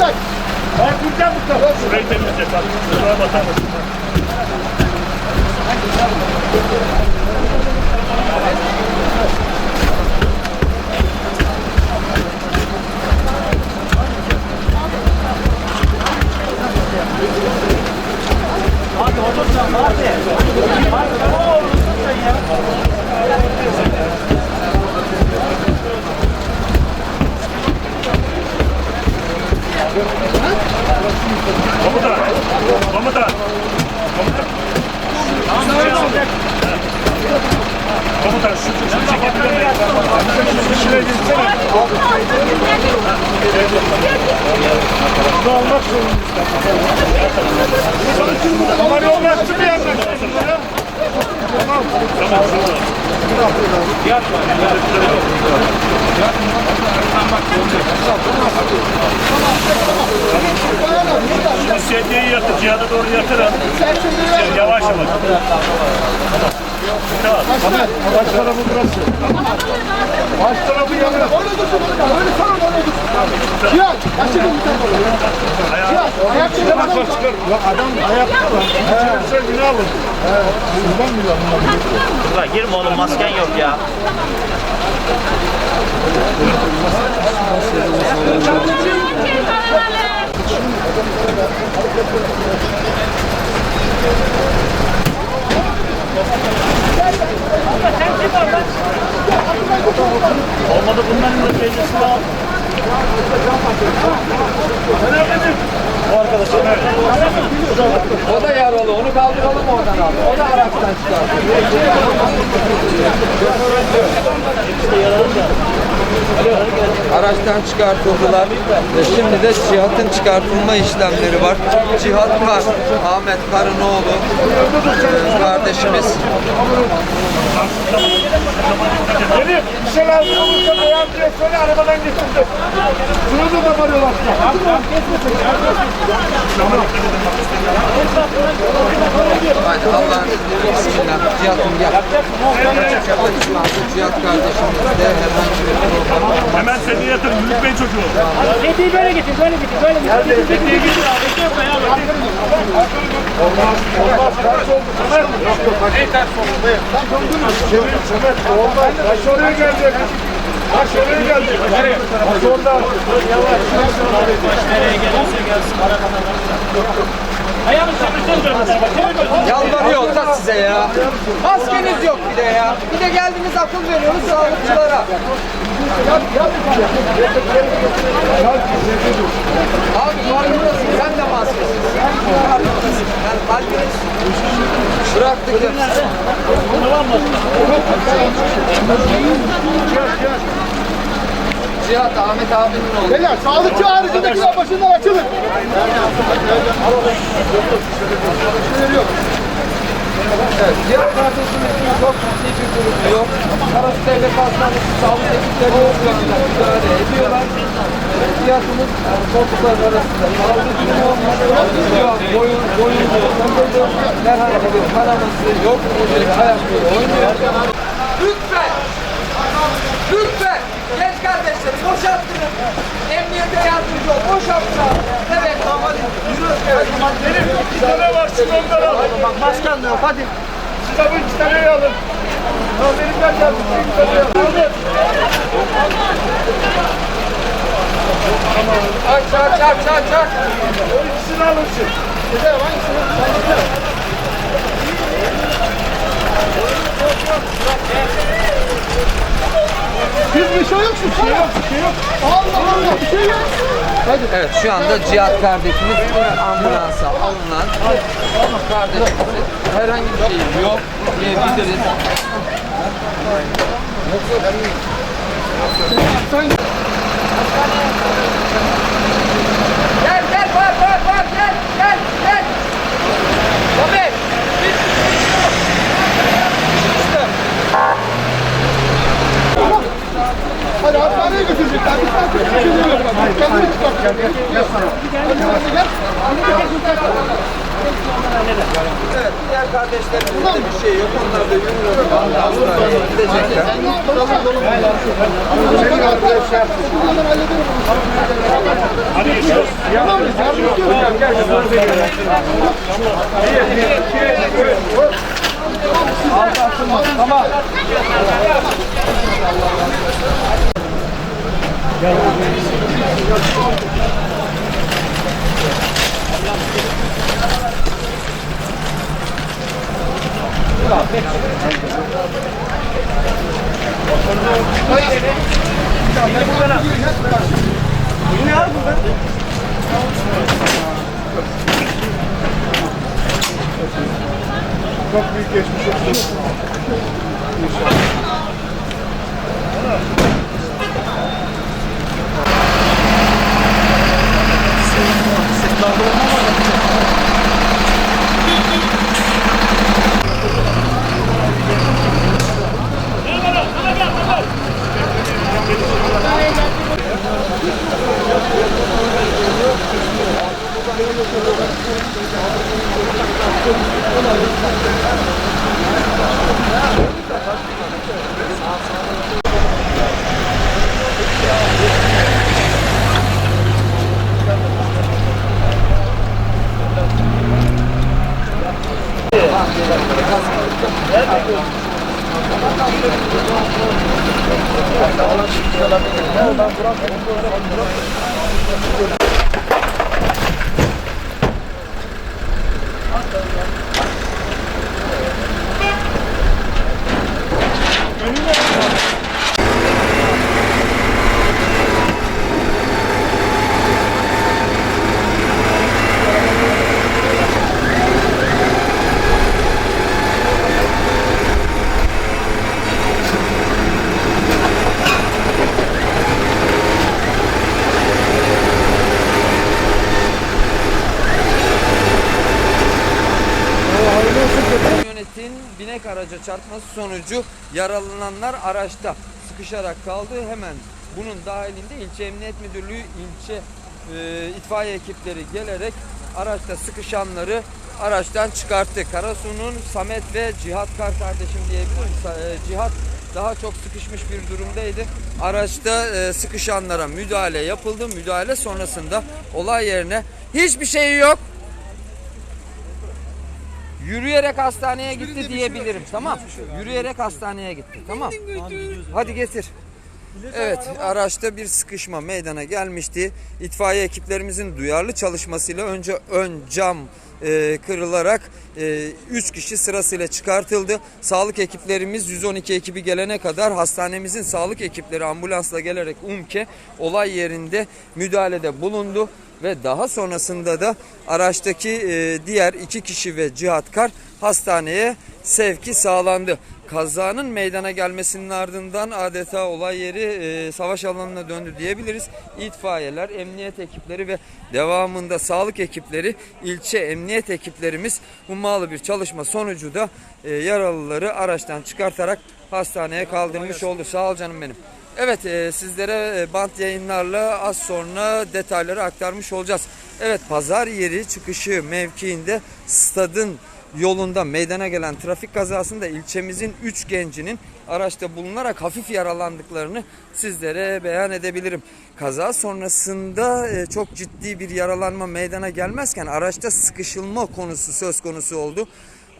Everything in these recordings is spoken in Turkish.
Ben kuracağım Mustafa. Şurayı temizle. Bak. Şuraya batar mısın? Bunu almak zorundayız. Ama yol açtı bir yandan. Tamam. Tamam. Şimdi sedyeyi yatır, cihada doğru yatır. Yavaş yavaş. Tamam. Baş tarafı burası. Baş tarafı yanıyor. Öyle dursun öyle sana öyle dursun. Cihat, yaşlı bir tane. Cihat, ayak çekin Bak bak çıkar. Adam ayakta var. İçerisi günah alır. Şuradan mı lan? Ulan girme oğlum masken yok ya. Olmadı bunların da tecrübesini al. O arkadaşım evet. O da yaralı. Onu kaldıralım oradan abi. O da araçtan çıkar. Araçtan çıkartıldılar. Ve şimdi de Cihat'ın çıkartılma işlemleri var. Cihat Kar, Ahmet Kar'ın oğlu e, kardeşimiz. Gelin. Bir şey lazım olursa beyan diye söyle arabadan getirdim. Şunu da kaparıyorlar. Hadi Allah'ın izniyle bismillah. Cihat'ım gel. Cihat kardeşimiz de herhangi bir problem yok. Hemen seni yatır. Yürütmeyin çocuğu. Sediyi böyle getir, böyle getir, böyle getir. Getir, getir, getir. Olmaz. Olmaz. Ters oldu. Semer. Yok yok. En ters oldu. Çevir. Semer. Olmaz. Taş oraya gelecek. Taş oraya gelecek. Nereye? Taş orada. Yavaş. Nereye gelirse gelsin. Ayağını çabuktan dön. Yalvarıyor da size ya. Maskeniz yok bir de ya. Bir de geldiniz akıl veriyorsunuz sağlıkçılara. Abi farkındasın sen de maskesiz. Farkındasın. Yani kalbiniz bıraktık hepsini. Cihat Ahmet abinin oğlu. Beyler, sağlıkçı haricindekiler başından açılın. Evet, Cihat kardeşimizin çok ciddi bir durumu yok. Karasu Devlet Hastanesi sağlık ekipleri yönünden müdahale ediyorlar. Yani koltuklar arasında sağlık durumu yok. Boyun, boyun yok. Herhangi bir kanaması yok. Ayakları oynuyor. Lütfen! Lütfen! Genç kardeşlerim boşalttırın. Emniyete yardımcı ol. Boşalttırın. Evet. Benim iki tane var. Şunu onları al. Bak masken de yok, hadi. Bu iki taneyi alın. Ya benim ben. Bu iki taneyi alın. Aç aç aç aç aç. O ikisini alın siz. Güzel, hangisini? Sen güzel. Biz bir şey yok, bir şey yok, şey. Allah Allah, bir şey yok. Hadi. Evet şu anda Cihat kardeşimiz ambulansa alınan kardeşimizin herhangi bir şey yok diyebiliriz. Gel gel var var var gel gel gel. Tabii. Hadi hastaneye götürecekler. Biz sen bir şey demiyorum. Biz kendini çıkartacağız. Gel sana. Hadi hadi gel. Evet diğer kardeşlerimizde bir şey yok. Onlar da yürüyorlar. Hastaneye gidecekler. Senin arkadaş şey yaptı. Buradan hallederim. Tamam mı? Yardım istiyorum. Tamam. Çok büyük geçmiş olsun. Çarpması sonucu yaralananlar araçta sıkışarak kaldı. Hemen bunun dahilinde ilçe emniyet müdürlüğü, ilçe e, itfaiye ekipleri gelerek araçta sıkışanları araçtan çıkarttı. Karasu'nun Samet ve Cihat Kar kardeşim diyebilirim. E, Cihat daha çok sıkışmış bir durumdaydı. Araçta e, sıkışanlara müdahale yapıldı. Müdahale sonrasında olay yerine hiçbir şey yok. Yürüyerek hastaneye gitti diyebilirim. Tamam. Yürüyerek hastaneye gitti. Tamam. Hadi getir. Evet, araçta bir sıkışma meydana gelmişti. İtfaiye ekiplerimizin duyarlı çalışmasıyla önce ön cam e, kırılarak 3 kişi sırasıyla çıkartıldı. Sağlık ekiplerimiz 112 ekibi gelene kadar hastanemizin sağlık ekipleri ambulansla gelerek UMKE olay yerinde müdahalede bulundu ve daha sonrasında da araçtaki e, diğer iki kişi ve Cihat Kar hastaneye sevki sağlandı. Kazanın meydana gelmesinin ardından adeta olay yeri e, savaş alanına döndü diyebiliriz. İtfaiyeler, emniyet ekipleri ve devamında sağlık ekipleri, ilçe emniyet ekiplerimiz hummalı bir çalışma sonucu da e, yaralıları araçtan çıkartarak hastaneye kaldırmış oldu. Sağ ol canım benim. Evet e, sizlere e, bant yayınlarla az sonra detayları aktarmış olacağız. Evet pazar yeri çıkışı mevkiinde stadın yolunda meydana gelen trafik kazasında ilçemizin 3 gencinin araçta bulunarak hafif yaralandıklarını sizlere beyan edebilirim. Kaza sonrasında e, çok ciddi bir yaralanma meydana gelmezken araçta sıkışılma konusu söz konusu oldu.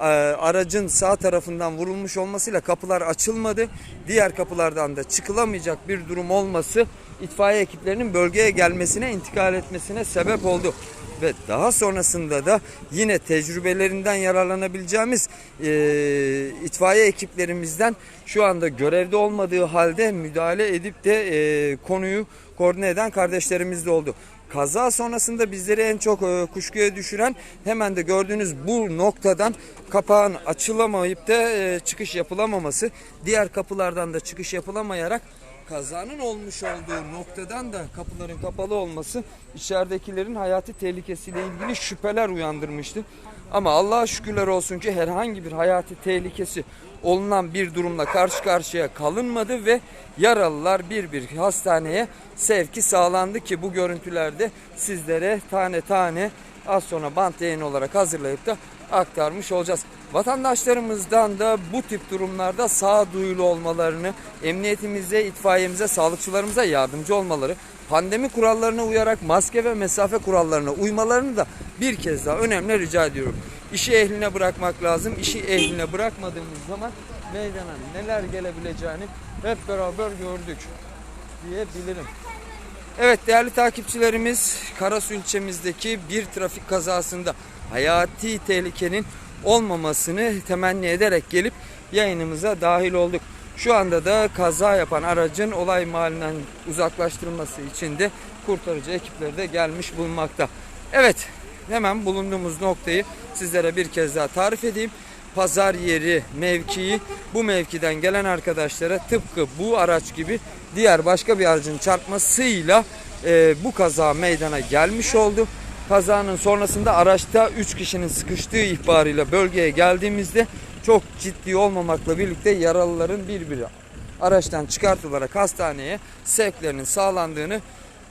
E, Aracın sağ tarafından vurulmuş olmasıyla kapılar açılmadı. Diğer kapılardan da çıkılamayacak bir durum olması itfaiye ekiplerinin bölgeye gelmesine, intikal etmesine sebep oldu ve daha sonrasında da yine tecrübelerinden yararlanabileceğimiz e, itfaiye ekiplerimizden şu anda görevde olmadığı halde müdahale edip de e, konuyu koordine eden kardeşlerimiz de oldu. Kaza sonrasında bizleri en çok e, kuşkuya düşüren hemen de gördüğünüz bu noktadan kapağın açılamayıp da e, çıkış yapılamaması, diğer kapılardan da çıkış yapılamayarak kazanın olmuş olduğu noktadan da kapıların kapalı olması içeridekilerin hayati tehlikesiyle ilgili şüpheler uyandırmıştı. Ama Allah'a şükürler olsun ki herhangi bir hayati tehlikesi olunan bir durumla karşı karşıya kalınmadı ve yaralılar bir bir hastaneye sevki sağlandı ki bu görüntülerde sizlere tane tane az sonra bant yayın olarak hazırlayıp da aktarmış olacağız. Vatandaşlarımızdan da bu tip durumlarda sağduyulu olmalarını, emniyetimize, itfaiyemize, sağlıkçılarımıza yardımcı olmaları, pandemi kurallarına uyarak maske ve mesafe kurallarına uymalarını da bir kez daha önemli rica ediyorum. İşi ehline bırakmak lazım. İşi ehline bırakmadığımız zaman meydana neler gelebileceğini hep beraber gördük diyebilirim. Evet değerli takipçilerimiz Karasu ilçemizdeki bir trafik kazasında hayati tehlikenin olmamasını temenni ederek gelip yayınımıza dahil olduk. Şu anda da kaza yapan aracın olay mahallinden uzaklaştırılması için de kurtarıcı ekipleri de gelmiş bulunmakta. Evet hemen bulunduğumuz noktayı sizlere bir kez daha tarif edeyim. Pazar yeri mevkii bu mevkiden gelen arkadaşlara tıpkı bu araç gibi diğer başka bir aracın çarpmasıyla e, bu kaza meydana gelmiş oldu. Kazanın sonrasında araçta 3 kişinin sıkıştığı ihbarıyla bölgeye geldiğimizde çok ciddi olmamakla birlikte yaralıların bir biri araçtan çıkartılarak hastaneye sevklerinin sağlandığını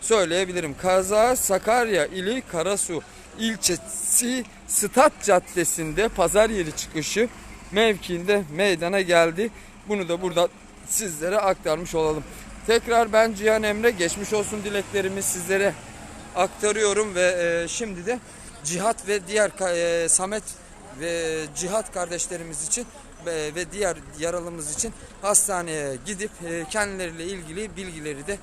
söyleyebilirim. Kaza Sakarya ili Karasu ilçesi Stat Caddesi'nde pazar yeri çıkışı mevkiinde meydana geldi. Bunu da burada sizlere aktarmış olalım. Tekrar ben Cihan Emre geçmiş olsun dileklerimi sizlere aktarıyorum ve e, şimdi de Cihat ve diğer e, Samet ve Cihat kardeşlerimiz için ve, ve diğer yaralımız için hastaneye gidip e, kendileriyle ilgili bilgileri de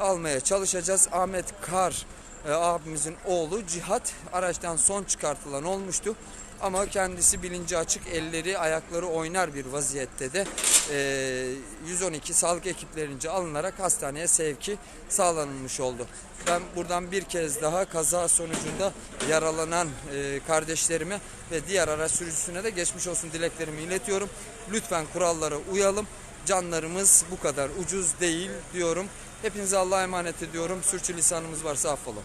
almaya çalışacağız. Ahmet Kar e, abimizin oğlu Cihat araçtan son çıkartılan olmuştu. Ama kendisi bilinci açık, elleri, ayakları oynar bir vaziyette de e, 112 sağlık ekiplerince alınarak hastaneye sevki sağlanılmış oldu. Ben buradan bir kez daha kaza sonucunda yaralanan e, kardeşlerime ve diğer araç sürücüsüne de geçmiş olsun dileklerimi iletiyorum. Lütfen kurallara uyalım. Canlarımız bu kadar ucuz değil diyorum. Hepinize Allah'a emanet ediyorum. Sürçülisanımız varsa affola.